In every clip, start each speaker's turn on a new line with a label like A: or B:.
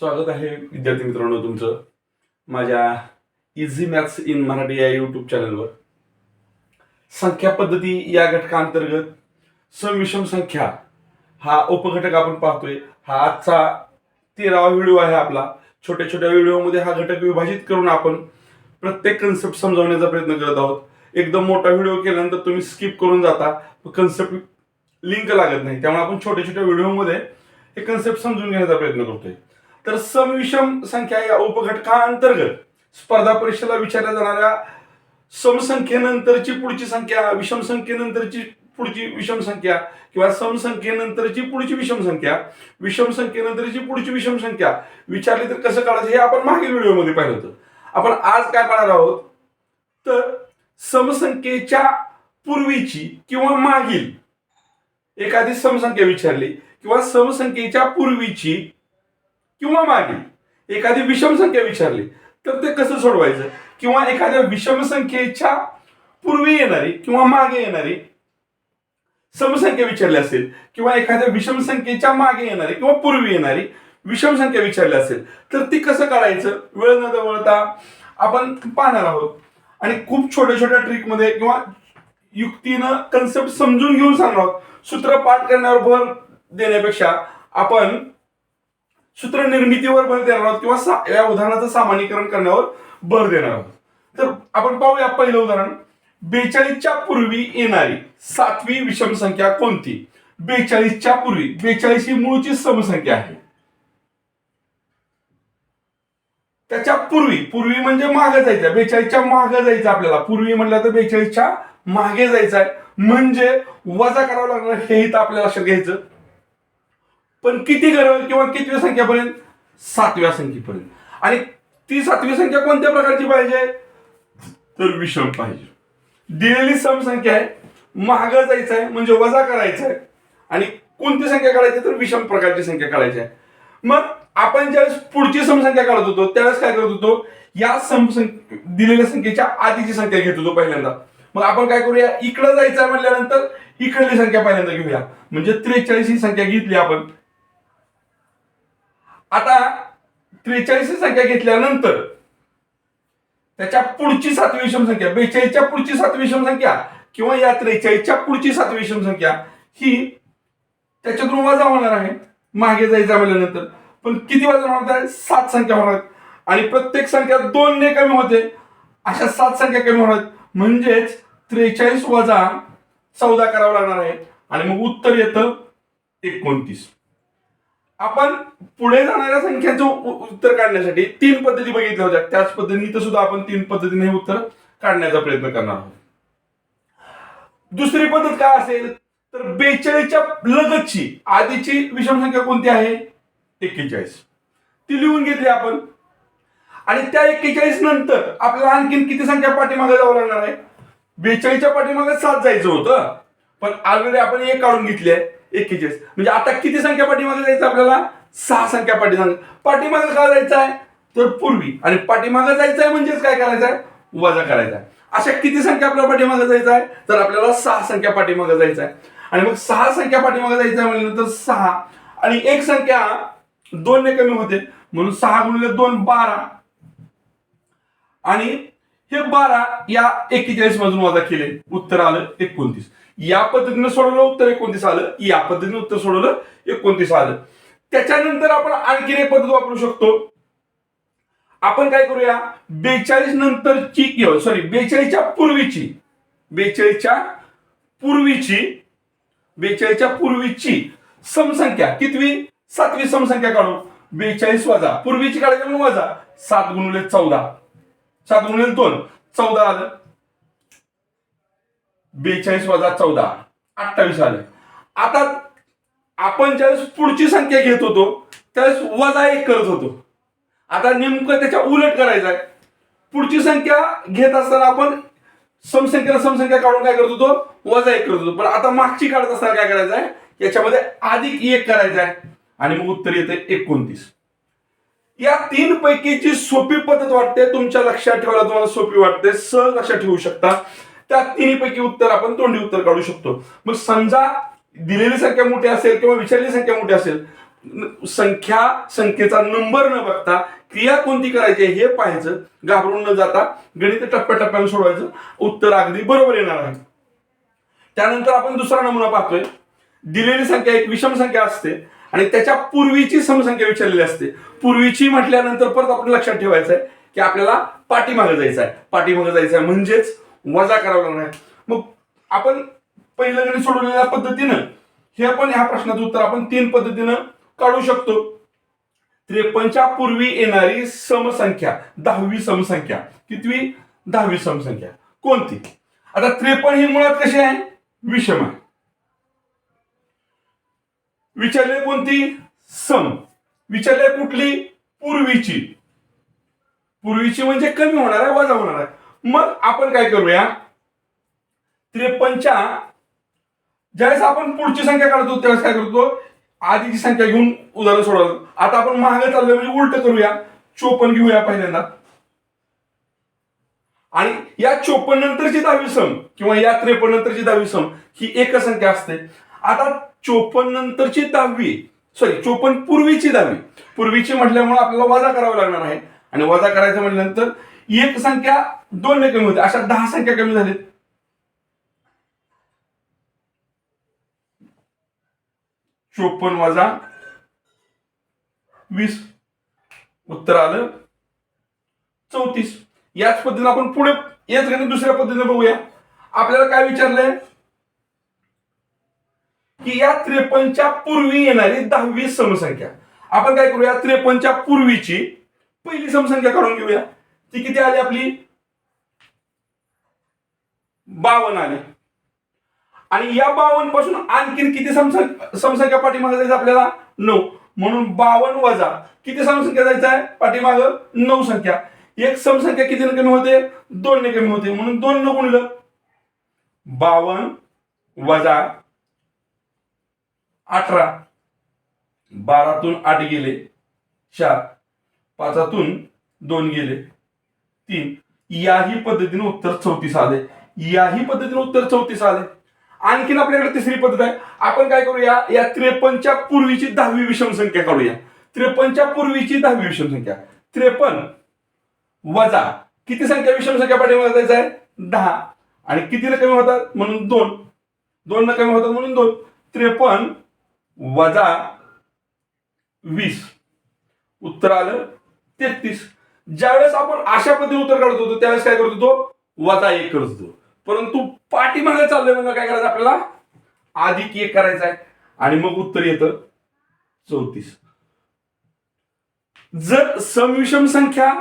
A: स्वागत आहे विद्यार्थी मित्रांनो तुमचं माझ्या इझी मॅथ्स इन मराठी या यूट्यूब चॅनलवर संख्या पद्धती या घटकांतर्गत सविषम संख्या हा उपघटक आपण पाहतोय. हा आजचा तेरावा व्हिडिओ आहे आपला. छोट्या छोट्या व्हिडिओमध्ये हा घटक विभाजित करून आपण प्रत्येक कन्सेप्ट समजावण्याचा प्रयत्न करत आहोत. एकदम मोठा व्हिडिओ केल्यानंतर तुम्ही स्किप करून जाता. कन्सेप्ट लिंक लागत नाही. त्यामुळे आपण छोट्या छोट्या व्हिडिओमध्ये हे कन्सेप्ट समजून घेण्याचा प्रयत्न करतोय. तर समविषम संख्या या उपघटकांतर्गत स्पर्धा परीक्षेला विचारल्या जाणाऱ्या समसंख्येनंतरची पुढची संख्या विषम संख्येनंतरची पुढची विषम संख्या किंवा समसंख्येनंतरची पुढची विषम संख्या विषम संख्येनंतरची पुढची विषम संख्या विचारली तर कसं काढायचं हे आपण मागील व्हिडिओमध्ये पाहिलं होतं. आपण आज काय पाहणार आहोत? तर समसंख्येच्या पूर्वीची किंवा मागील एखादी समसंख्या विचारली किंवा समसंख्येच्या पूर्वीची किंवा मागे. एखादी विषम संख्या विचारली तर ते कसं सोडवायचं? किंवा एखाद्या विषम संख्येच्या पूर्वी येणारी किंवा मागे येणारी समसंख्या विचारली असेल किंवा एखाद्या विषम संख्येच्या मागे येणारी किंवा पूर्वी येणारी विषम संख्या विचारली असेल तर ती कसं काढायचं? वेळ न दवळता आपण पाहणार आहोत. आणि खूप छोट्या छोट्या ट्रिकमध्ये किंवा युक्तीनं कन्सेप्ट समजून घेऊन सांगणार आहोत. सूत्र पाठ करण्यावर भर देण्यापेक्षा आपण सूत्र निर्मितीवर भर देणार आहोत किंवा या उदाहरणाचं सामान्यीकरण करण्यावर भर देणार आहोत. तर आपण पाहूया पहिलं उदाहरण. बेचाळीसच्या पूर्वी येणारी सातवी विषम संख्या कोणती? बेचाळीसच्या पूर्वी. बेचाळीस ही मूळची समसंख्या आहे. त्याच्या पूर्वी पूर्वी म्हणजे मागे जायचं. बेचाळीसच्या मागे जायचं आपल्याला. पूर्वी म्हटलं तर बेचाळीसच्या मागे जायचं आहे. म्हणजे वजा करावं लागणार हे इथं आपल्याला लक्षात घ्यायचं. पण किती करावं किंवा कितव्या संख्यापर्यंत? सातव्या संख्येपर्यंत. आणि ती सातवी संख्या कोणत्या प्रकारची पाहिजे? तर विषम पाहिजे. दिलेली समसंख्या आहे. महाग जायचं आहे म्हणजे वजा करायचं आहे आणि कोणती संख्या काढायची? तर विषम प्रकारची संख्या काढायची आहे. मग आपण ज्यावेळेस पुढची समसंख्या काढत होतो त्यावेळेस काय करत होतो? या समसंख्या दिलेल्या संख्येच्या आधीची संख्या घेत होतो पहिल्यांदा. मग आपण काय करूया? इकडं जायचं आहे म्हटल्यानंतर इकडली संख्या पहिल्यांदा घेऊया. म्हणजे त्रेचाळीस ही संख्या घेतली आपण. आता त्रेचाळीस संख्या घेतल्यानंतर त्याच्या पुढची सातवी विषम संख्या बेचाळीसच्या पुढची सातवी विषम संख्या किंवा या त्रेचाळीसच्या पुढची सातवी विषम संख्या ही त्याच्यातून वजा होणार आहे. मागे जायचं म्हणल्यानंतर पण किती वजन होणार आहे सात संख्या होणार आणि प्रत्येक संख्या दोन ने कमी होते. अशा सात संख्या कमी होणार आहेत. म्हणजेच त्रेचाळीस वजा चौदा करावं लागणार आहे. आणि मग उत्तर येतं एकोणतीस. आपण पुढे जाणाऱ्या संख्यांचं उत्तर काढण्यासाठी तीन पद्धती बघितल्या होत्या. त्याच पद्धतीने सुद्धा आपण तीन पद्धतीने हे उत्तर काढण्याचा प्रयत्न करणार आहोत. दुसरी पद्धत काय असेल? तर बेचाळीसच्या लगतची आधीची विषम संख्या कोणती आहे? एक्केचाळीस. ती लिहून घेतली आपण. आणि त्या एक्केचाळीस नंतर आपल्याला आणखीन किती संख्या पाठीमागे जावं लागणार आहे? बेचाळीसच्या पाठीमागे सात जायचं होतं. पण ऑलरेडी आपण एक काढून घेतली आहे. एक्केचाळीस म्हणजे आता किती संख्या पाठीमागे जायचं आपल्याला? सहा संख्या पाठीमागे. पाठीमागे का जायचं आहे तर पूर्वी. आणि पाठीमागे जायचं आहे म्हणजेच काय करायचं आहे वजा करायचा आहे अशा किती संख्या आपल्या पाठीमागे जायचं आहे तर आपल्याला सहा संख्या पाठीमागे जायचं आहे आणि मग सहा संख्या पाठीमागे जायचं आहे म्हणल्यानंतर सहा आणि एक संख्या दोन ने कमी होते. म्हणून सहा गुणिले दोन बारा. आणि हे बारा या एक्केचाळीस मधून वजा केले उत्तर आलं एकोणतीस. या पद्धतीने सोडवलं उत्तर एकोणतीस आलं. या पद्धतीने उत्तर सोडवलं एकोणतीस आलं. त्याच्यानंतर आपण आणखीन एक पद्धत वापरू शकतो. आपण काय करूया? बेचाळीस नंतरची सॉरी बेचाळीसच्या पूर्वीची बेचाळीसच्या पूर्वीची बेचाळीसच्या पूर्वीची समसंख्या कितवी? सातवी समसंख्या काढू. बेचाळीस वजा. पूर्वीची काढायची म्हणून वजा. सात गुणुले चौदा. सात गुणिले दोन चौदा आलं. बेचाळीस वजा चौदा. अठ्ठावीस आलं. आता आपण ज्यावेळेस पुढची संख्या घेत होतो त्यावेळेस वजा एक करत होतो. आता नेमकं त्याच्या उलट करायचं आहे पुढची संख्या घेत असताना आपण समसंख्येला समसंख्या काढून काय करत होतो? वजा एक करत होतो. पण आता मागची काढत असताना काय करायचं आहे याच्यामध्ये अधिक एक करायचं आहे आणि मग उत्तर येते एकोणतीस. या तीन पैकीची सोपी पद्धत वाटते तुमच्या लक्षात ठेवायला तुम्हाला सोपी वाटते. सहज लक्षात ठेवू शकता. त्या तिन्हीपैकी उत्तर आपण तोंडी उत्तर काढू शकतो. मग समजा दिलेली संख्या मोठी असेल किंवा विचारलेली संख्या मोठी असेल संख्या संख्येचा नंबर न बघता क्रिया कोणती करायची आहे हे पाहायचं. घाबरून न जाता गणित टप्प्याटप्प्याने सोडवायचं. उत्तर अगदी बरोबर येणार आहे. त्यानंतर आपण दुसरा नमुना पाहतोय. दिलेली संख्या एक विषम संख्या असते. आणि त्याच्या पूर्वीची समसंख्या विचारलेली असते. पूर्वीची म्हटल्यानंतर परत आपण लक्षात ठेवायचं आहे की आपल्याला पाठीमागे जायचं आहे. पाठीमागे जायचं आहे म्हणजेच वजा करावं लागणार आहे. मग आपण पहिलं गणित सोडवलेल्या पद्धतीनं हे आपण ह्या प्रश्नाचं उत्तर आपण तीन पद्धतीनं काढू शकतो. त्रेपन्नच्या पूर्वी येणारी समसंख्या दहावी समसंख्या. कितवी? दहावी समसंख्या. कोणती? आता त्रेपन्न ही मुळात कशी आहे? विषम आहे. विचारले कोणती? सम. विचारले कुठली? पूर्वीची. पूर्वीची म्हणजे कमी होणार आहे वजा होणार आहे. मग आपण काय करूया? त्रेपन्नच्या ज्यावेळेस आपण पुढची संख्या काढतो त्यावेळेस काय करतो? आधीची संख्या घेऊन उदाहरण सोडवतो आता आपण महाग चाललो म्हणजे उलट करूया. चोपन्न घेऊया पहिल्यांदा. आणि या चोपन्न नंतरची दहावी सम किंवा या त्रेपन्न नंतरची दहावी सम ही एक संख्या असते. आता चोपन्न नंतरची दहावी. सॉरी चोपन्न पूर्वीची दहावी. पूर्वीची म्हटल्यामुळे आपल्याला वजा करावा लागणार आहे. आणि वजा करायचं म्हटल्यानंतर एक संख्या दोन ने कमी होते. अशा दहा संख्या कमी झाल्या चोपन्न वजा वीस. उत्तर आलं चौतीस. याच पद्धतीने आपण पुढे याच गणित दुसऱ्या पद्धतीने बघूया. आपल्याला काय विचारलंय? की या त्रेपन्नच्या पूर्वी येणारी दहावी समसंख्या. आपण काय करूया? त्रेपन्नच्या पूर्वीची पहिली समसंख्या काढून घेऊया. ती किती आली आपली? बावन आली. आणि या बावनपासून आणखीन किती समसंख्या समसंख्या पाठीमागे जायचं आपल्याला? नऊ. म्हणून बावन वजा किती समसंख्या जायचं आहे? पाठीमाग नऊ संख्या. एक समसंख्या कितीने कमी होते? दोन ने कमी होते. म्हणून दोन न गुणलं. बावन वजा अठरा. बारातून आठ गेले. चार. पाचातून दोन गेले. तीन. याही पद्धतीने उत्तर चौतीस आले. याही पद्धतीने उत्तर चौतीस आले. आणखीन आपल्याकडे तिसरी पद्धत आहे. आपण काय करूया? या त्रेपन्नच्या पूर्वीची दहावी विषम संख्या काढूया. त्रेपन्नच्या पूर्वीची दहावी विषम संख्या. त्रेपन्न वजा किती संख्या विषम संख्या पाठीमागे जायचं आहे? दहा. आणि कितीला कमी होतात? म्हणून दोन. दोन न कमी होतात म्हणून दोन. त्रेपन्न वजा वीस. उत्तर आलं तेहतीस. ज्यावेळेस आपण अशा पद्धतीने उत्तर काढत होतो त्यावेळेस काय करत होतो? वजा एक करत होतो. परंतु पाठीमागे चाललंय म्हणजे काय करायचं आपल्याला? अधिक एक करायचं आहे. आणि मग उत्तर येतं चौतीस. जर समविषम संख्या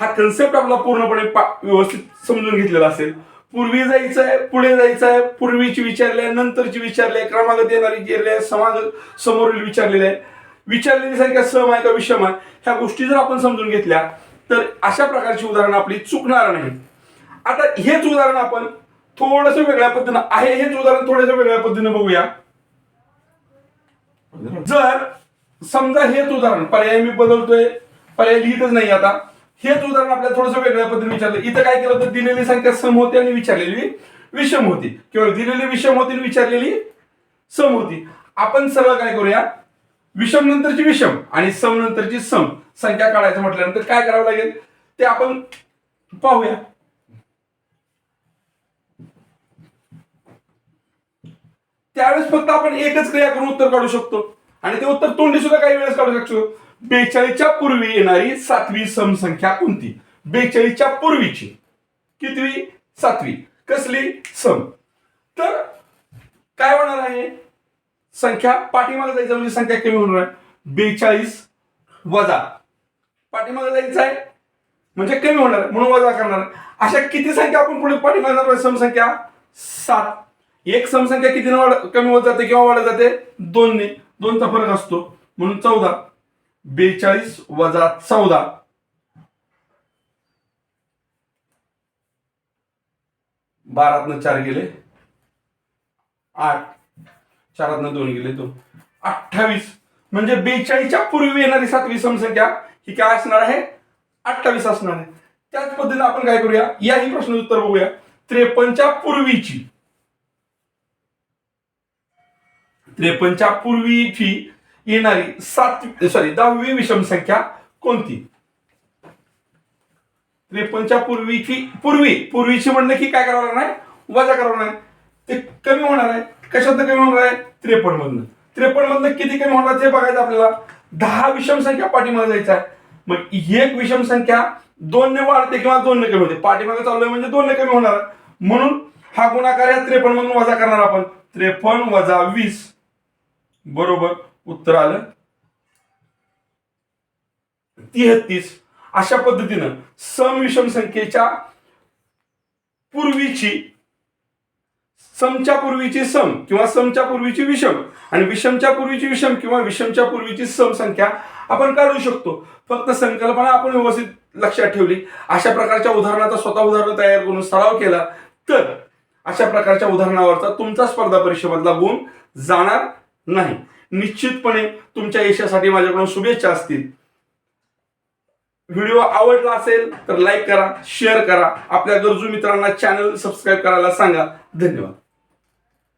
A: हा कन्सेप्ट आपला पूर्णपणे पा- व्यवस्थित समजून घेतलेला असेल पूर्वी जायचं आहे पुढे जायचं आहे पूर्वीची विचारले आहे नंतरची विचारले आहे क्रमागत येणारी विचारले आहे समाग समोरील विचारलेले आहे. विचारलेली संख्या सम आहे का विषम आहे? ह्या गोष्टी जर आपण समजून घेतल्या तर अशा प्रकारची उदाहरणं आपली चुकणार नाही. आता हेच उदाहरण आपण थोडस वेगळ्या पद्धतीनं आहे हेच उदाहरण थोडस वेगळ्या पद्धतीनं बघूया. जर समजा हेच उदाहरण पर्याय मी बदलतोय पर्याय लिहितच नाही आता. हेच उदाहरण आपल्याला थोडंसं वेगळ्या पद्धतीने विचारलं. इथं काय केलं तर दिलेली संख्या सम होती आणि विचारलेली विषम होती. किंवा दिलेली विषम होती आणि विचारलेली सम होती. आपण सरळ काय करूया? विषम नंतरची विषम आणि सम नंतरची सम. संख्या काढायचं म्हटल्यानंतर काय करावं लागेल? ते आपण पाहूया. त्यावेळेस फक्त आपण एकच क्रिया करून उत्तर काढू शकतो. आणि ते उत्तर तोंडी सुद्धा काही वेळेस काढू शकतो. बेचाळीसच्या पूर्वी येणारी सातवी समसंख्या कोणती? बेचाळीसच्या पूर्वीची. कितवी? सातवी. कसली? सम. तर काय होणार आहे? संख्या पाठीमागे जायचं म्हणजे संख्या कमी होणार आहे. बेचाळीस वजा. पाठीमागे जायचं आहे म्हणजे कमी होणार आहे. म्हणून वजा करणार आहे. अशा किती संख्या आपण पुढे पाठीमागे जाणार समसंख्या सात. एक समसंख्या कितीने वाढ कमी होत जाते किंवा वाढत जाते? दोनने. दोनचा फरक असतो. म्हणून चौदा. बेचाळीस वजा चौदा. बारातनं चार गेले. आठ. चारातनं दोन गेले दोन. अठ्ठावीस. म्हणजे बेचाळीसच्या पूर्वी येणारी सातवी समसंख्या ही काय असणार आहे? अठ्ठावीस असणार आहे. त्याच पद्धतीने आपण काय करूया? याही प्रश्न उत्तर बघूया. त्रेपन्नच्या पूर्वीची. त्रेपन्नच्या पूर्वीची येणारी सात सॉरी दहावी विषम संख्या कोणती? त्रेपन्नच्या पूर्वीची पूर्वी पूर्वीची म्हणलं की काय करावं लागणार? वजा करावं लागणार. ते कमी होणार आहे. कशात कमी होणार आहे? त्रेपन्न मधनं त्रेपन्न मधनं किती कमी होणार ते बघायचं आपल्याला. दहा विषम संख्या पाठीमागे जायचं आहे. मग एक विषम संख्या दोनने वाढते किंवा दोनने कमी होते. पाठीमागे चाललोय म्हणजे दोनने कमी होणार म्हणून हा गुणाकार या त्रेपन्न मधून वजा करणार आपण. त्रेपन्न वजा वीस. बरोबर? उत्तर आलं. तिहत्तीस. अशा पद्धतीनं सम विषम संख्येच्या पूर्वीची समच्या पूर्वीची सम किंवा समच्या पूर्वीची विषम आणि विषमच्या पूर्वीची विषम किंवा विषमच्या पूर्वीची सम संख्या आपण काढू शकतो. फक्त संकल्पना आपण व्यवस्थित लक्षात ठेवली. अशा प्रकारच्या उदाहरणाचा स्वतः उदाहरण तयार करून सराव केला. तर अशा प्रकारच्या उदाहरणावरचा तुमचा स्पर्धा परीक्षेमधला गुण जाणार नाही. निश्चितपणे तुमच्या यशासाठी माझ्याकडून शुभेच्छा असतील. व्हिडिओ आवडला असेल तर लाईक करा शेअर करा. आपल्या गरजू मित्रांना चॅनल सबस्क्राईब करायला सांगा. धन्यवाद.